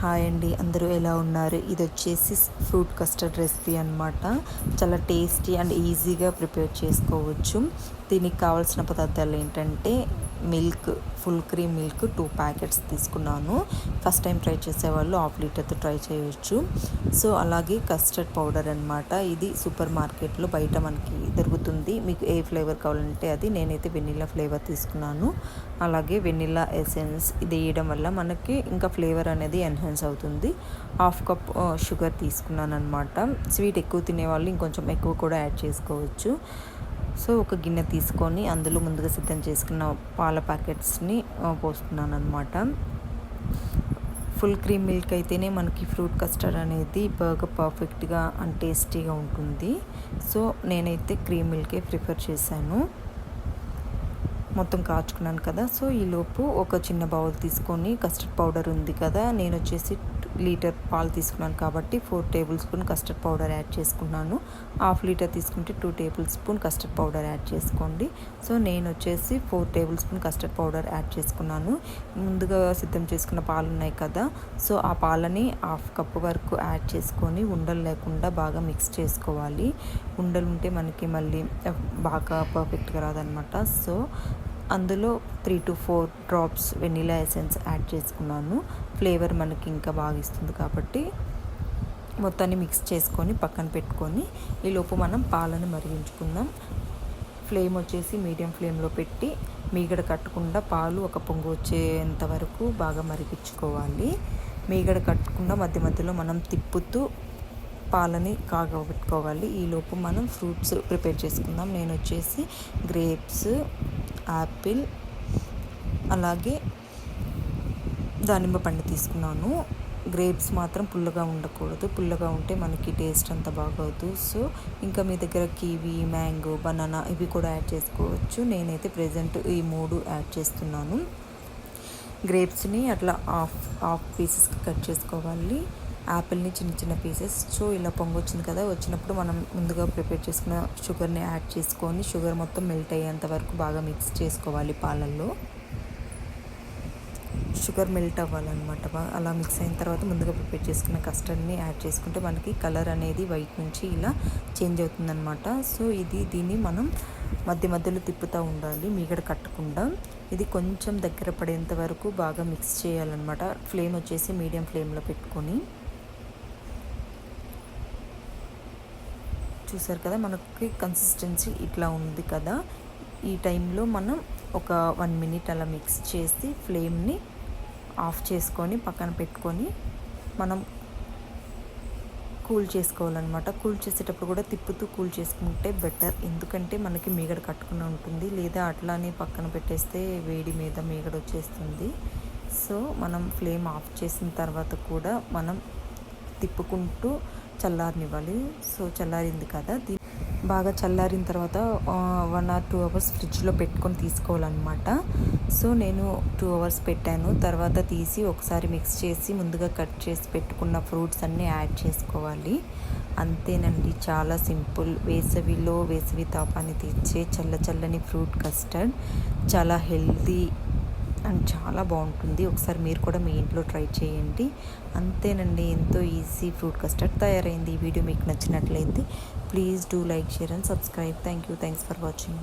Hi అండి. అందరూ ఎలా ఉన్నారు? ఇది వచ్చేసి ఫ్రూట్ కస్టర్డ్ రెసిపీ అనమాట చాలా టేస్టీ అండ్ ఈజీగా ప్రిపేర్ చేసుకోవచ్చు. దీనికి కావాల్సిన పదార్థాలు ఏంటంటే milk full cream milk two packets తీసుకున్నాను. ఫస్ట్ టైం ట్రై చేసేవాళ్ళు హాఫ్ లీటర్తో ట్రై చేయొచ్చు. సో అలాగే కస్టర్డ్ పౌడర్ అనమాట ఇది సూపర్ మార్కెట్లో బయట మనకి దొరుకుతుంది. మీకు ఏ ఫ్లేవర్ కావాలంటే అది. నేనైతే వెనిలా ఫ్లేవర్ తీసుకున్నాను. అలాగే వెనిలా ఎసెన్స్ ఇది వేయడం వల్ల మనకి ఇంకా ఫ్లేవర్ అనేది ఎన్హాన్స్ అవుతుంది. హాఫ్ కప్ షుగర్ తీసుకున్నాను అనమాట స్వీట్ ఎక్కువ తినేవాళ్ళు ఇంకొంచెం ఎక్కువ కూడా యాడ్ చేసుకోవచ్చు. సో ఒక గిన్నె తీసుకొని అందులో ముందుగా సిద్ధం చేసుకున్న పాల ప్యాకెట్స్ని పోస్తున్నాను అనమాట ఫుల్ క్రీమ్ మిల్క్ అయితేనే మనకి ఫ్రూట్ కస్టర్డ్ అనేది బాగా పర్ఫెక్ట్గా అండ్ టేస్టీగా ఉంటుంది. సో నేనైతే క్రీమ్ మిల్కే ప్రిఫర్ చేశాను. మొత్తం కాచుకున్నాను కదా సో ఈలోపు ఒక చిన్న బౌల్ తీసుకొని కస్టర్డ్ పౌడర్ ఉంది కదా నేను వచ్చేసి లీటర్ పాలు తీసుకున్నాను కాబట్టి four tablespoon custard powder add చేసుకున్నాను. హాఫ్ లీటర్ తీసుకుంటే two tablespoon custard powder add చేసుకోండి. సో నేను వచ్చేసి four tablespoon custard powder add చేసుకున్నాను. ముందుగా సిద్ధం చేసుకున్న పాలు ఉన్నాయి కదా సో ఆ పాలని హాఫ్ కప్ వరకు యాడ్ చేసుకొని ఉండలు లేకుండా బాగా మిక్స్ చేసుకోవాలి. ఉండలు ఉంటే మనకి మళ్ళీ బాగా పర్ఫెక్ట్గా రాదనమాట. సో అందులో three to four drops vanilla essence add చేసుకున్నాను. ఫ్లేవర్ మనకి ఇంకా బాగా ఇస్తుంది కాబట్టి మొత్తాన్ని మిక్స్ చేసుకొని పక్కన పెట్టుకొని ఈలోపు మనం పాలను మరిగించుకుందాం. ఫ్లేమ్ వచ్చేసి మీడియం ఫ్లేమ్లో పెట్టి మీగడ కట్టకుండా పాలు ఒక పొంగు వచ్చేంత వరకు బాగా మరిగించుకోవాలి. మీగడ కట్టకుండా మధ్య మధ్యలో మనం తిప్పుతూ పాలని కాగబెట్టుకోవాలి. ఈలోపు మనం ఫ్రూట్స్ ప్రిపేర్ చేసుకుందాం. నేను వచ్చేసి గ్రేప్స్ యాపిల్ అలాగే దానిమ్మ పండు తీసుకున్నాను. గ్రేప్స్ మాత్రం పుల్లగా ఉండకూడదు. పుల్లగా ఉంటే మనకి టేస్ట్ అంత బాగోదు. సో ఇంకా మీ దగ్గర కివీ మ్యాంగో బనానా ఇవి కూడా యాడ్ చేసుకోవచ్చు. నేనైతే ప్రజెంట్ ఈ మూడు యాడ్ చేస్తున్నాను. గ్రేప్స్ని అట్లా హాఫ్ హాఫ్ పీసెస్కి కట్ చేసుకోవాలి. యాపిల్ని చిన్న చిన్న పీసెస్. సో ఇలా పొంగు వచ్చింది కదా వచ్చినప్పుడు మనం ముందుగా ప్రిపేర్ చేసుకున్న షుగర్ని యాడ్ చేసుకొని షుగర్ మొత్తం మెల్ట్ అయ్యేంత వరకు బాగా మిక్స్ చేసుకోవాలి పాలల్లో. షుగర్ మెల్ట్ అవ్వాలన్నమాట. అలా మిక్స్ అయిన తర్వాత ముందుగా ప్రిపేర్ చేసుకున్న కస్టర్డ్ని యాడ్ చేసుకుంటే మనకి కలర్ అనేది వైట్ నుంచి ఇలా చేంజ్ అవుతుందన్నమాట. సో ఇది దీన్ని మనం మధ్య మధ్యలో తిప్పుతూ ఉండాలి మీగడ కట్టకుండా. ఇది కొంచెం దగ్గర పడేంత వరకు బాగా మిక్స్ చేయాలన్నమాట. ఫ్లేమ్ వచ్చేసి మీడియం ఫ్లేమ్లో పెట్టుకొని. చూసారు కదా మనకి కన్సిస్టెన్సీ ఇట్లా ఉంది కదా. ఈ టైంలో మనం ఒక వన్ మినిట్ అలా మిక్స్ చేసి ఫ్లేమ్ని ఆఫ్ చేసుకొని పక్కన పెట్టుకొని మనం కూల్ చేసుకోవాలన్నమాట. కూల్ చేసేటప్పుడు కూడా తిప్పుతూ కూల్ చేసుకుంటే బెటర్ ఎందుకంటే మనకి మీగడ కట్టుకుని ఉంటుంది లేదా అట్లానే పక్కన పెట్టేస్తే వేడి మీద మీగడ వచ్చేస్తుంది. సో మనం ఫ్లేమ్ ఆఫ్ చేసిన తర్వాత కూడా మనం తిప్పుకుంటూ చల్లారనివ్వాలి. సో చల్లారింది కదా. బాగా చల్లారిన తర్వాత వన్ ఆర్ టూ అవర్స్ ఫ్రిడ్జ్లో పెట్టుకొని తీసుకోవాలన్నమాట. సో నేను టూ అవర్స్ పెట్టాను. తర్వాత తీసి ఒకసారి మిక్స్ చేసి ముందుగా కట్ చేసి పెట్టుకున్న ఫ్రూట్స్ అన్నీ యాడ్ చేసుకోవాలి. అంతేనండి. చాలా సింపుల్. వేసవిలో వేసవి తాపాన్ని తీర్చే చల్ల చల్లని ఫ్రూట్ కస్టర్డ్ చాలా హెల్తీ అండ్ చాలా బాగుంటుంది. ఒకసారి మీరు కూడా మీ ఇంట్లో ట్రై చేయండి. అంతేనండి ఎంతో ఈజీ ఫ్రూట్ కస్టర్డ్ తయారైంది. ఈ వీడియో మీకు నచ్చినట్లయితే please do like share and subscribe. Thank you thanks for watching.